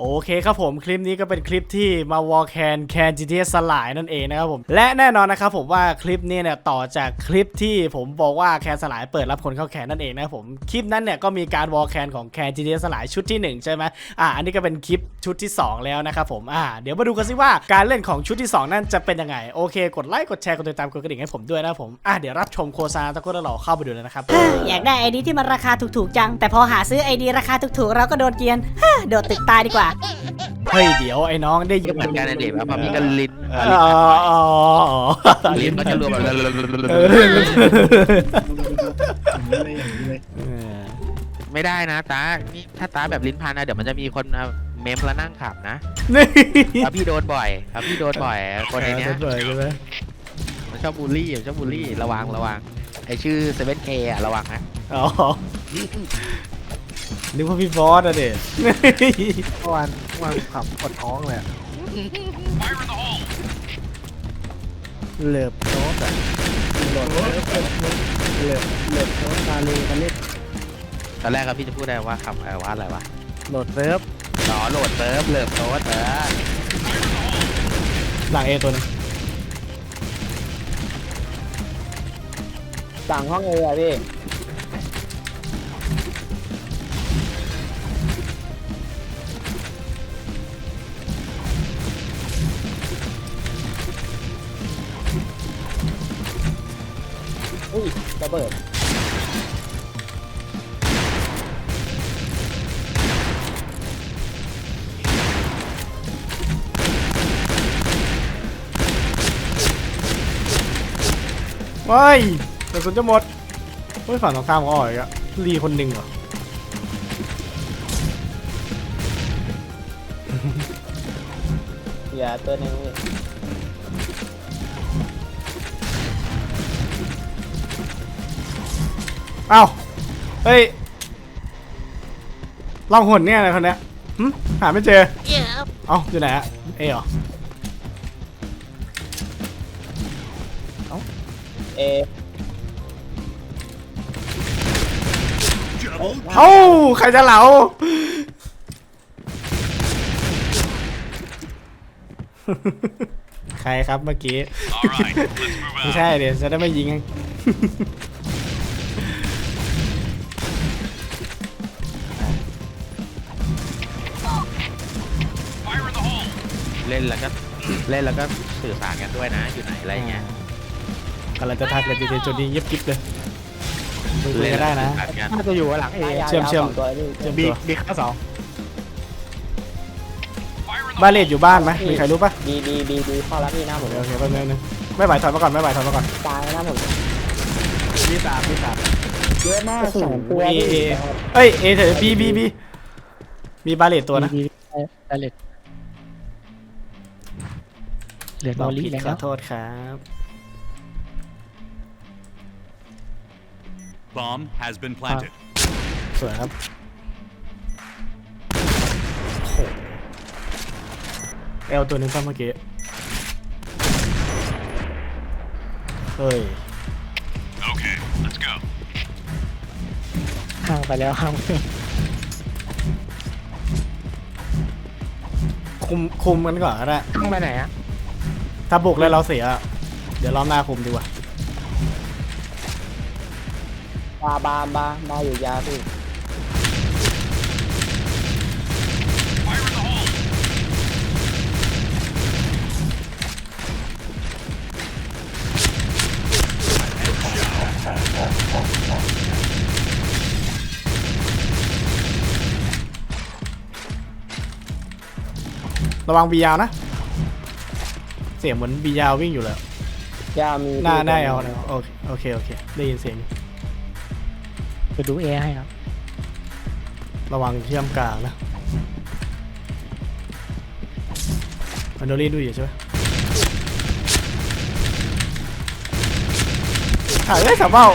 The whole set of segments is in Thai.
โอเคครับผมคลิปนี้ก็เป็นคลิปที่มาวอลแคนแคน GTS สลายนั่นเองนะครับผมและแน่นอนนะครับผมว่าคลิปนี้เนี่ยต่อจากคลิปที่ผมบอกว่าแคนสลายเปิดรับคนเข้าแคนนั่นเองนะครับผมคลิปนั้นเนี่ยก็มีการวอลแคนของแคน GTS สลายชุดที่ 1 ใช่ไหมอ่าอันนี้ก็เป็นคลิปชุดที่ 2 แล้วนะครับผมอ่าเดี๋ยวมาดูกันสิว่าการเล่นของชุดที่ 2 นั่นจะเป็นยังไงโอเค กดไลค์กดแชร์กดติดตามกดกระดิ่งให้ผมด้วยนะครับผมอ่าเดี๋ยวรับชมโฆษณาตะโกนหล่อเข้าไปดูเลยนะครับอยากได้ไอดีที่มันราคาถูกๆจัง แต่พอหาซื้อไอดีราคาถูกๆเราก็โดนเกียนโดดตึกตายดีกว่าเฮ้ยเดี๋ยวไอ้น้องได้ยิก็นเหมือนกันนะเด็กครับมีกันลิ้นอ๋ออ๋ออ๋อลิ้นก็จะรวมแบบเออเออไม่ได้นะตานี่ถ้าตาแบบลิ้นพันนะเดี๋ยวมันจะมีคนเอาเมมแล้วนั่งขับนะนี่ครับพี่โดนบ่อยครับพี่โดนบ่อยคนในเนี้ยสวยใช่ไหมมันชอบบูลลี่มันชอบบูลลี่ระวังระวังไอชื่อ 7K อะระวังนะอ๋อ นึกว่าพี่บอสอะเด็ดเมื่อวานเมื่อวานขับปวดท้องเลยอะเหลือบโน้ตอะโหลดเหลือบเหลือบเหลือบโน้ตมาเลยกันเล่นตอนแรกครับพี่จะพูดได้ว่าขับอะไรวะอะไรวะโหลดเซิร์ฟอ๋อโหลดเซิร์ฟเลิฟโต๊ดเออหลังเอตัวนึงสั่งห้องเออะพี่ ระเบิดว้ายกระสุนจะหมดเฮ้ยฝั่งตรงข้ามก็อ่อยอะรีคนหนึ่งเหรออย่าตัวหนึง อ้าเฮ้ยลองหนเนี่ยอะไรคนเนี้ยหึหาไม่เจอ เอ้าอยู่ไหนอะเอเหรอเอเอ้าใครจะเหลาใครครับเมื่อกี้ ไม่ใช่เดี๋ยวจะได้ไม่ยิง เล่นแล้วก็ เล่นแล้วก็สื่อสารกันด้วยนะ อยู่ไหนอะไรเงี้ยกำลังจะทักเลยดีๆจุดนี้เย็บกิ๊บเลยคุยๆก็ได้นะสื่อสารกันน่าจะอยู่หลังเอเชื่อมเชื่อมตัวนี้เชื่อมบีตัวบีข้าสองบาเลตอยู่บ้านไหมมีใครรู้ปะบีบีบีบีเข้ารับพี่หน้าผมโอเคโอเคแป๊บนึงนึงไม่ไหวถอยมาก่อนไม่ไหวถอยมาก่อนตายหน้าผมบีสามบีสามเยอะมากสองตัวเอพี่เอเอ้ยเอเถอะบีบีบีมีบาเลตตัวนะไดเล็ก ลือบโนอกลี่ผิดแล้วขอโทษครับ Bomb has been planted. สวยครับเอลตัวหนึงป่ะเมื่อกี้ เฮ้ย Okay, let's go. ห่างไปแล้วห่างคุมคุมกันก่อนก็ได้ห่างไปไหนอะ ถ้าบุกแล้วเราเสีย เดี๋ยวรอบหน้าคุมดีกว่าบาบาบาบาอยู่ยาพี่ระวังบียาวนะเสียงเหมือนบียาววิ่งอยู่เลยยามีหน้าหน้าเอานะโอเคโอเคโอเค ได้ยินเสียงไปดูเอให้ครับระวังเชื่อมกลางนะมันโดรีดูอยู่ใช่ไหมหายได้สามเบ้า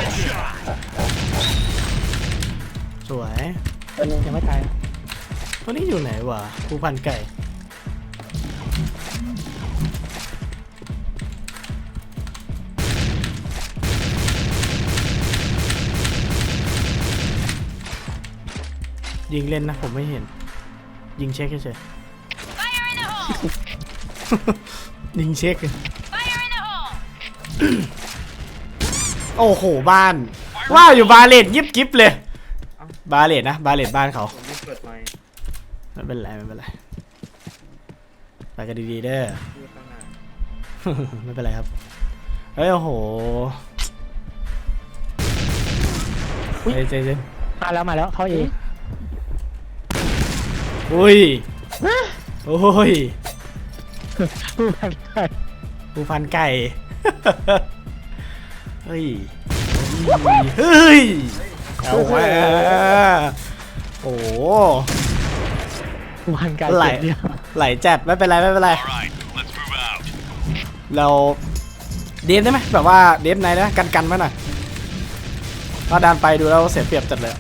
สวยตัวนึงยังไม่ตายตัวนี้อยู่ไหนวะผู้พันไก่ ยิงเล่นนะผมไม่เห็น ยิงเช็คเฉยๆยิงเช็คโอ้โหบ้าน ว่าอยู่บาเลตยิบกิบเลย บาเลตนะ บาเลตบ้านเขาผมเปิดไมค์ไม่เป็นไรไม่เป็นไรไปกันดีๆเด้อ พูดตั้งนานไม่เป็นไรครับ เฮ้ยโอ้โหเฮ้ยเจเจนมาแล้วมาแล้วเข้าเอง อุ้ยโอ้ยผู้พันไก่ผู้พันไก่ เฮ้ย เฮ้ย เอาว่าโอ้โหผู้พันไก่ไหลเจ็บเดียวไหลจัดไม่เป็นไรไม่เป็นไร All right, let's move out. เราเดฟได้ไหมแบบว่าเดฟไหนนะกันกันไว้หน่อยถ้าดันไปดูแล้วเสียเปรียบจัดเลย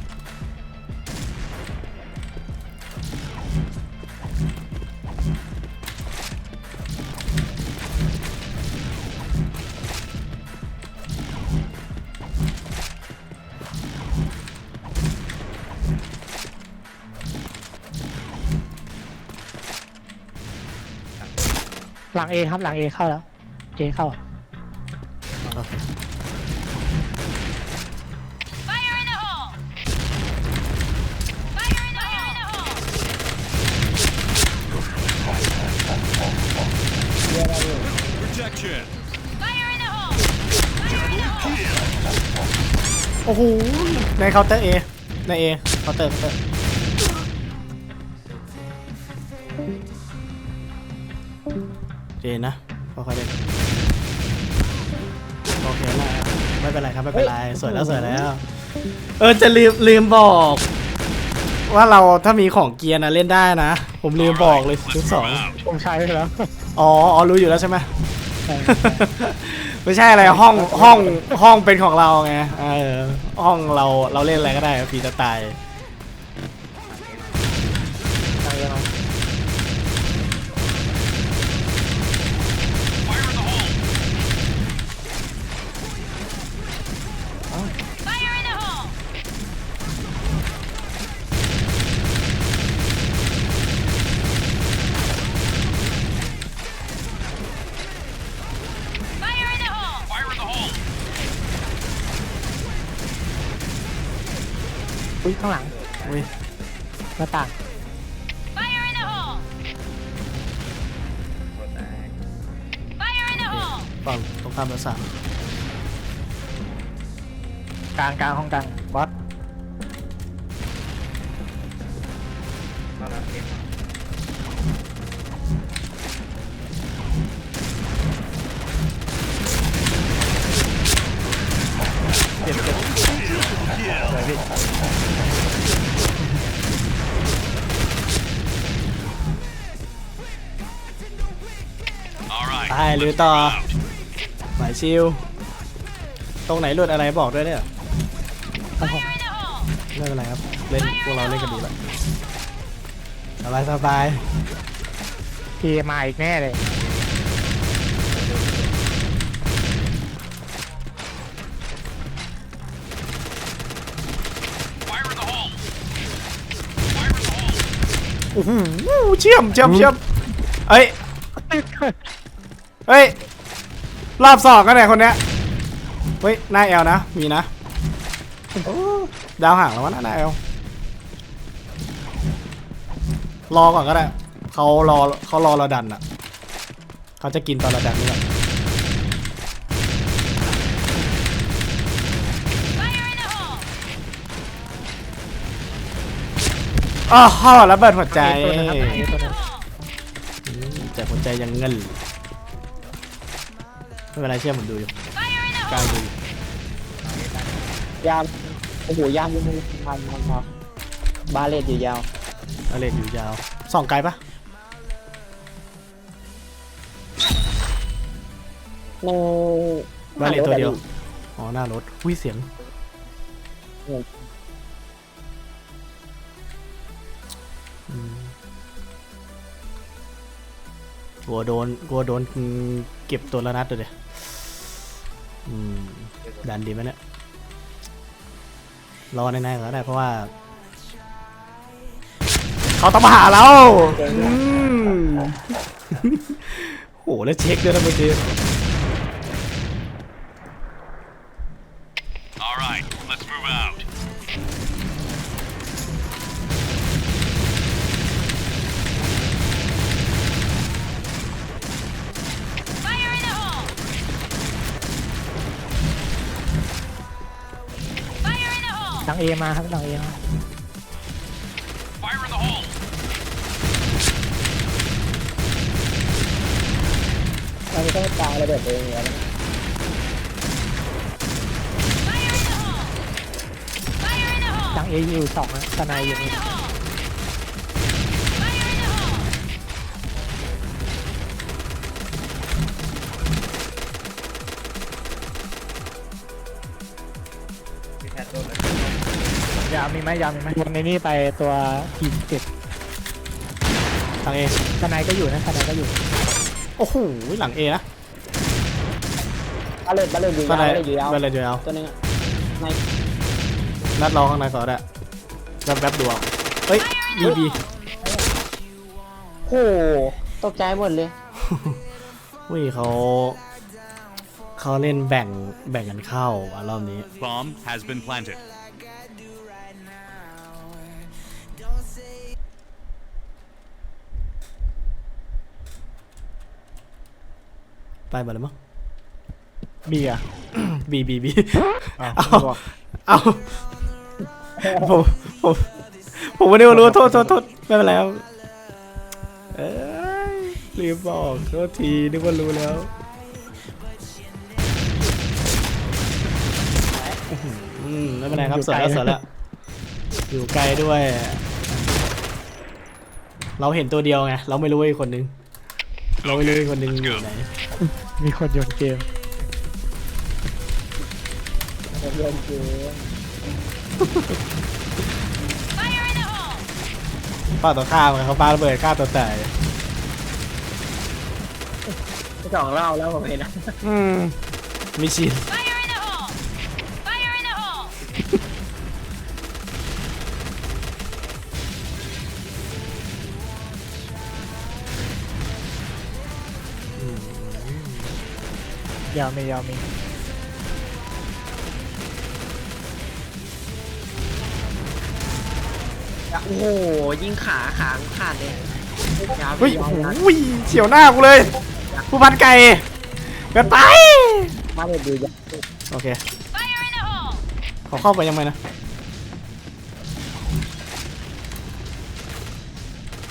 หลังเอครับหลังเอเข้าแล้วเอเข้า Protection. โอ้โหในเคาน์เตอร์เอในเอเคาน์เตอร์เคาน์เตอร์ เจนนะค่อยๆเล่นโอเคนะไม่เป็นไรครับไม่เป็นไรสวยแล้วสวยแล้ว เออจะลืมลืมบอก ว่าเราถ้ามีของเกียร์นะเล่นได้นะ ผมลืมบอกเลยชุดสองผมใช้ไปแล้วอ๋ออ๋อรู้อยู่แล้วใช่ไหมใช่ไม่ใช่อะไรห้องห้องห้องเป็นของเราไงเออห้องเราเราเล่นอะไรก็ได้ฟรีจะตาย อุ้ยข้างหลังอุ้ยหน้าต่างฝั่งตรงข้ามเบอร์สามกลางกลางห้องกลางบอส All right. ตายหรือต่อ Out. หมายชิว ตรงไหนหลุดอะไรบอกด้วยเนี่ยครับผมไม่เป็นไรครับ เล่นพวกเราเล่นกันดีแล้วสบายสบายเอมาอีกแน่เลย Fire in the hole. Fire in the hole. โอ้โหเชื่อมเชื่อมเชื่อมเอ้ย เฮ้ย รอบสองกันไหนคนเนี้ย เฮ้ยหน้าแอลนะ มีนะโอ้ดาวห่างแล้ววะหน้าแอลรอก่อนก็ได้เขารอเขารอเราดันอะเขาจะกินตอนเราดันนี่แหละอ้าวระเบิดหัวใจเอตัวนึงครับเอตัวนึงอืมแต่หัวใจยังเงิน ไม่เป็นไรเชื่อผมดูอยู่กลางดูอยู่ยามโอ้โหยามยังไม่ทันมันครับบาเลตอยู่ยาวแล้วเลนอยู่ยาวส่องไกลปะในบาเลนตัวเดียวอ๋อหน้ารถวิเสียงอืม ลัวโดนกลัวโดนเก็บตัวละนัดเลยดันดีไหมเนี่ย รอในๆก็ได้เพราะว่า เขาต้องมาหาเราอืมโหแล้วเช็คด้วยนะเมื่อกี้ มาครับหลังเอมา Fire in the hole. เราไม่ต้องตายระเบิดเองแล้ว Fire in the hole! Fire in the หลั hole! งเออยู่สองนะสนายอยู่ Fire นี่ มีไหมยาวมีไหมวนในนี่ไปตัวทีเจ็ดหลังเอสนายก็อยู่นะสนายก็อยู่โอ้โหหลังเอนะบาเลตบาเลตอยู่ก็ยาวได้บาเลตอยู่ยาวไปเลยเดียวตัวนึงอะในนัดรอข้างในก่อนได้แป๊บแป๊บๆดูเอาเฮ้ยบีบีโอ้โหตกใจหมดเลยอุ้ยเขาเขาเล่นแบ่งแบ่งกันเข้าอะรอบนี้ Bomb has been planted. ไปหมดเลยมั้งบีอะบีบีบีอ้าวเอาไม่บอกเอาผมผมผมไม่ได้รู้โทษโทษโทษไม่เป็นไรครับเอ้ยรีบบอกโทษทีนึกว่ารู้แล้วอืมไม่เป็นไรครับสวยแล้วสวยแล้วอยู่ไกลด้วย เราเห็นตัวเดียวไงเราไม่รู้ว่าอีกคนนึงเราไม่รู้อีกคนนึงอยู่ไหน มีคนโยนเกมเดินเกม Fire in the hole! ป้าต่อข้ามไงเขาปาระเบิดฆ่าตัวตายสองรอบแล้วผมเห็นนะอืมมีชิน Fire ยาวมียาวมีโอ้โหยิงขาขาขาดเลยยาวเฮ้ยยาโอ้วโหเฉียวหน้ากูเลยผู้พันไก่เกันไปมาเลยดูยาวโอเค Fire in the hole! ขอเข้าไปยังไงนะ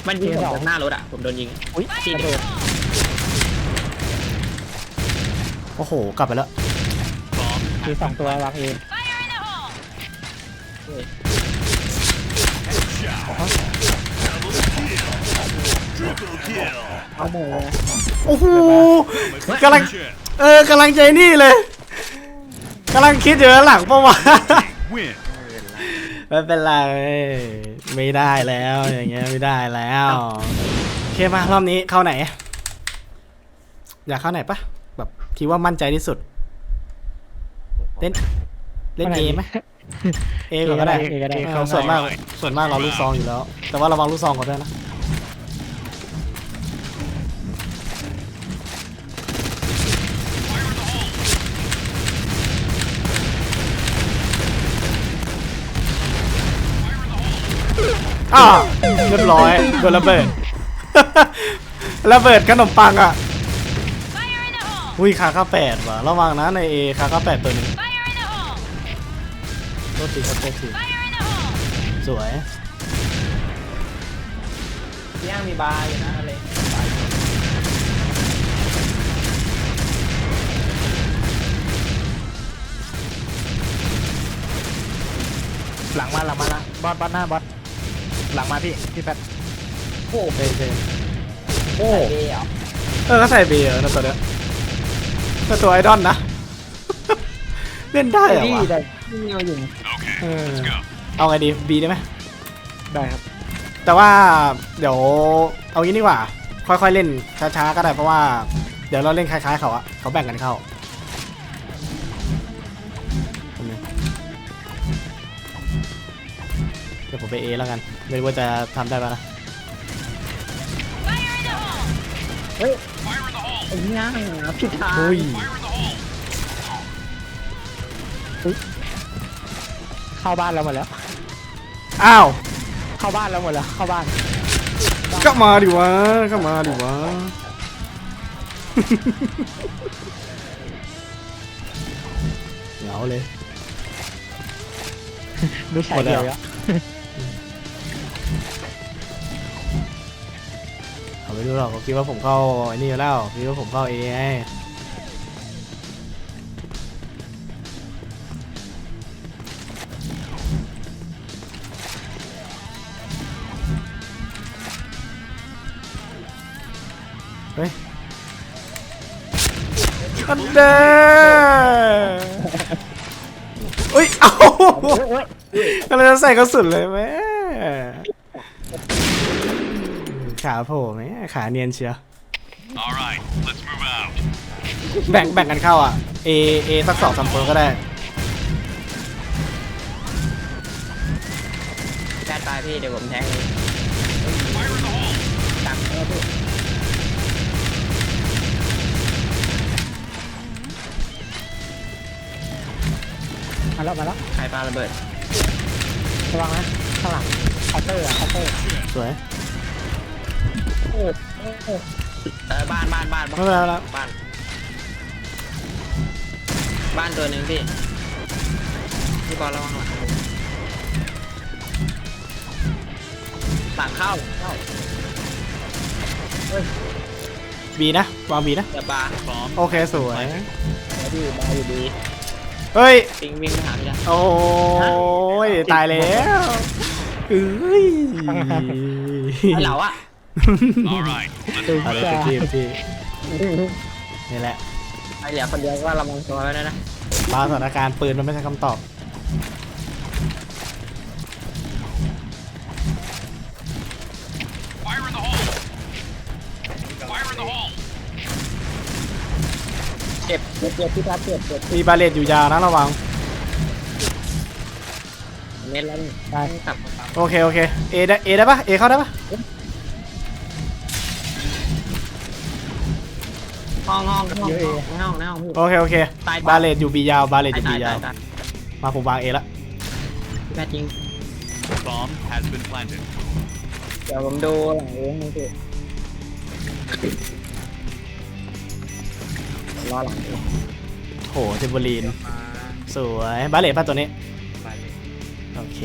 มันยิงผมจากหน้ารถอะผมโดนยิงอุ้ยที่กระ โดโดนดโอ้โห กลับไปแล้ว Bomb มีสองตัววางเอ Fire in the hole! triple kill. เอาหมดเลยโอ้โห Let's Gonna- finish it. เออกำลังใจนี่เลยกำลังคิดอยู่แล้วหลังปะวะ Win. ไม่เป็นไร ไม่ได้แล้วอย่างเงี้ยไม่ได้แล้ว โอเคมารอบนี้เข้าไหน อยากเข้าไหนปะ แบบคิดว่ามั่นใจที่สุด เล่น เล่นเอไหมเอก่อนก็ได้เอก็ได้เออส่วนมาก ส่วนมากเราลูกซองอยู่แล้ว แต่ว่าระวังลูกซองก่อนด้วยนะ อ้าวเรียบร้อยโดนระเบิด ระเบิดขนมปังอะ อุ้ยคาข้าแปดว่ะระวังนะในเอคาข้าแปดตัวหนึง Fire in the hole! โทษทีครับโทษที Fire in the hole! สวยย่างมีบาร์อยู่นะอะไรหลังมาหลังมาละบอสบอสหน้าบอสหลังมาพี่พี่แพทโอ้เท่เท่โอ้เดียวเออก็ใส่เบียร์นะตัวเนี้ย ก็ตัวไอดอนนะ เล่นได้เหรอดีวะแต่เงาอยู่เออเอาไงดีบีได้ไหมได้ครับ แต่ว่าเดี๋ยวเอางี้ดีกว่า ค่อยๆเล่นช้าๆก็ได้เพราะว่า เดี๋ยวเราเล่นคล้ายๆเขาอะเขาแบ่งกันเข้าเดี๋ยวผมไปเอแล้วกัน ไม่รู้ว่าจะทำได้ปะนะเฮ้ย ไอ้ย่างผิดทางอุ้ย Fire in the hole! เข้าบ้านเราหมดแล้ว อ้าว เข้าบ้านเราหมดแล้ว เข้าบ้าน ก็มาดิวะ ก็มาดิวะ เหงาเลย ไม่ใช่หมดแล้วเดียวเขา ไม่รู้หรอกเขาคิดว่าผมเข้าไอ้นี่อยู่แล้วคิดว่าผมเข้าเอไงเฮ้ยอันเด้เอ้ย เอ้ากำลังจะใส่กระสุนเลยแม่ ขาโผล่ไหมขาเนียนเชียว All right, let's move out. แบ่งแบ่งกันเข้าอะ A A สักสองสามคนก็ได้ แค่ตายพี่เดี๋ยวผมแทง Fire in the hole! ตังค์แล้วพี่มาแล้วมาแล้วใครปาระเบิดระวังนะข้างหลังเคาน์เตอร์อะเคาน์เตอร์สวย เออบ้านบ้านบ้านไม่เป็นไรแล้ว บ้าน บ้านตัวหนึ่งพี่พี่บอลระวังหลังหลังเข้าเข้าบีนะวางบีนะ เดี๋ยวปลา Bomb โอเคสวยเดี๋ยวพี่บอลอยู่ดีเฮ้ย ปิงวิ่งไปหาพี่ละโอ้ยตายแล้วเอ้ย ไอ้เหล่าอะ All right, let's ตึงเอาเลยจ้าพี่พี่นี่แหละไอ้เหลือคนเดียวก็ระวังตัวไว้ด้วยนะบางสถานการณ์ปืนมันไม่ใช่คำตอบ fire in the hole! Fire in the hole! เจ็บเจ็บเจ็บพี่พัดเจ็บเจ็บมีบาเลตอยู่ยาวนะระวัง เน้นแล้วนี่ได้กลับโอเค โอเค เอได้เอได้ปะเอเข้าได้ปะ ห้องห้องห้องห้องห้องห้องพี่โอเคโอเค ตายปะบาเลตอยู่บียาวบาเลตอยู่ตาบียยาตายวตายมาผมวางเอละพี่แพทย์ยิง Bomb has been planted. เดี๋ยวผมดูหลังเองนะพี่รอหลังเองโหเทมเบอรีน สวยบาเลตป่ะตัวนี้โอเค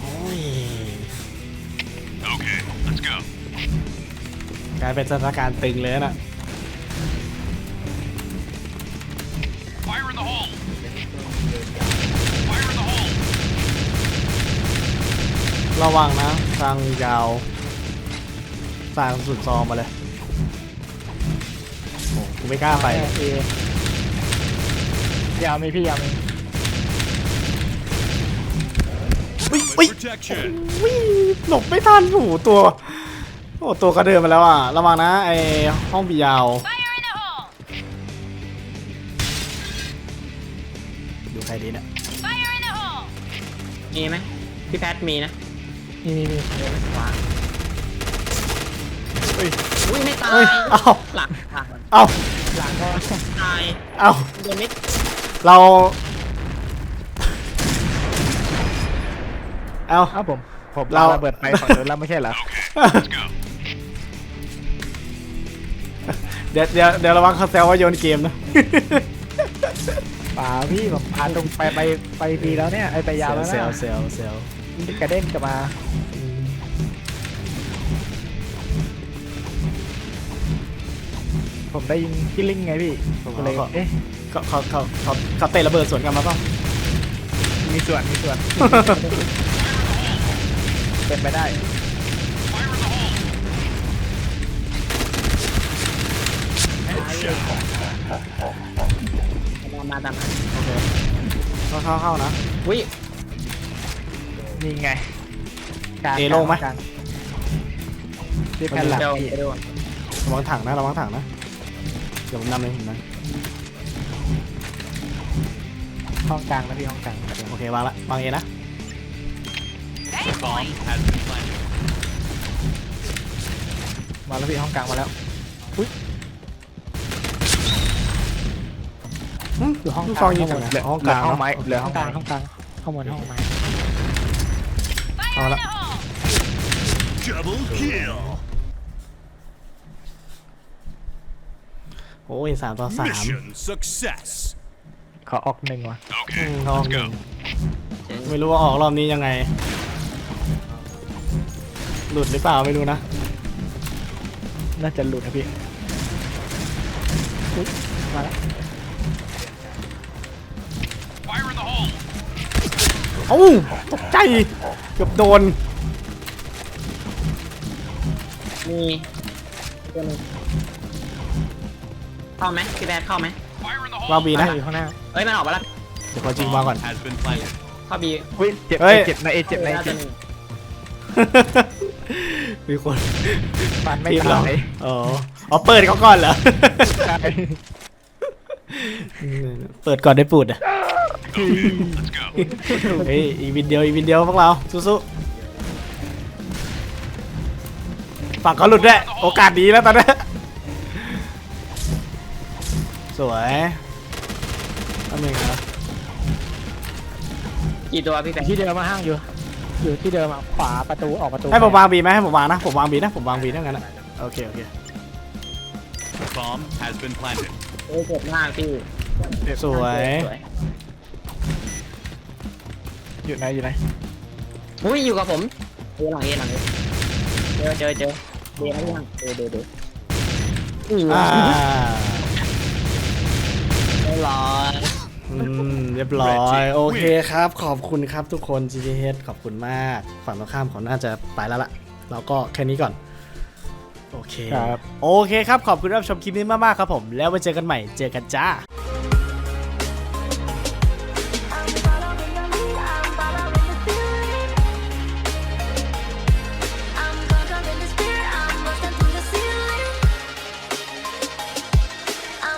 โอ้ย Okay, let's go. กลายเป็นสถานการณ์ตึงเลยนะ Fire in the hole! Fire in the hole! ระวังนะทางยาวสร้างสุดซองมาเลยโอ้กูไม่กล้าไปเอเอยาวมีพี่ยาวมีอุ้ยอุ้ย Protection! อุ้ยหลบไม่ทันโอ้โหตัว โอ้ตัวกระเดินมาแล้วอะ ระวังนะไอห้องบียาว Fire in the hole! ดูใครดีเนี่ย Fire in the hole! มีไหมพี่แพทย์มีนะมีมีมีวางเฮ้ยอุ้ยไม่ตาเฮ้ยยเอ้าหลังตายเอ้าหลังก็ตายเอ้าโดนมิดเราเอ้าเอ้าผมผมเราระเบิดไปฝั่งนู้นแล้วไม่ใช่เหรอ เดี๋ยวเดี๋ยวเดี๋ยวระวังเขาแซวว่าโยนเกมนะเปล่าพี่ผมพาตรงไปไปไปดีแล้วเนี่ยไอไปยาวแล้วเซลนะเซลเซลกระเด้นกลับมาผมได้ยินกิลลิ่งไงพี่ผมก็เลยเอ๊ะเขาเขาเขาเขาเขาเตะระเบิดสวนกันมาเปล่ามีส่วนมีส่วน เป็นไปได้ มามาตามมาเข้าเข้าเข้านะอุ้ยนี่ไงกลางเอโล่งไหมกลางที่แผ่นหลังเดี๋ยวพี่ไปดูระวังถังนะระวังถังนะ เดี๋ยวผมนำเลยผมนะห้องกลางนะพี่ห้องกลางโอเควางละวางเอนะ Base Bomb point! has been planted. มาแล้วพี่ห้องกลางมาแล้วอยู่ ห้องลูกกซอลางงยิงจากไหนเหลือห้องกลางห้องเนาะไม้เหลือห้องกลางห้องกลางข้างบนห้องไม้ Fire Hold in up. the hole! Double kill. โอ้ยสามต่อสาม Mission success. ขอออกหนึ่งว่ะอื Okay, มลอง let's หนึ่ go. งไม่รู้ว่าออกรอบนี้ยังไง หลุดหรือเปล่าไม่รู้นะ น่าจะหลุดนะพี่อุ๊ยมาแล้ว อ้าตกใจ เกือบโดน มีตัวหนึงเข้าไหมพี่แบดเข้าไหม Fire in the วาง hole. บีนะ อยู่ข้างหน้าเอ้ยมันออกมาแล้วเดี๋ยวขอจริงวางก่อน Has been planted. เข้าบีอุ้ยเจ็บเฮ้ย เจ็บนะเอเจ็บนะเอแล้วเจ็ตัวบหนึงมีคนฟันไม่ทีบเราตายอ๋ออ๋อเปิดเขาก่อนเหรอ ใช่เปิดก่อนได้ปูดอะ Let's go. เฮ้ยอีกวินเดียวอีกวินเดียวพวกเราสู้ๆฝั่งเขาหลุดด้วยโอกาสดีแล้วตอนนี้สวยทำเองครับกี่ตัวพี่แบดที่เดิมมาห้างอยู่ อยู่ที่เดิมอะขวาประตูออกประตูให้ผมวางบีไหมให้ผมวางนะผมวางบีนะผมวางบีทั้งนั้นอะโอเคโอเค Bomb has been planted. โอ้ยเจ็บมากพี่สวยสวย อยู่ไหนอยู่ไหนอุ้ยอยู่กับผมเอหลังเอหลังเอเจอเจอเจอเดนะพี่หลังเอเดเดอืออ่าเรียบร้อยอืมเรียบร้อย โอเคครับ ขอบคุณครับทุกคน GTH ขอบคุณมาก ฝั่งตรงข้ามเขาน่าจะไปแล้วล่ะ เราก็แค่นี้ก่อน โอเคครับโอเคครับ ขอบคุณที่รับชมคลิปนี้มากๆครับผม แล้วไว้เจอกันใหม่ เจอกันจ้า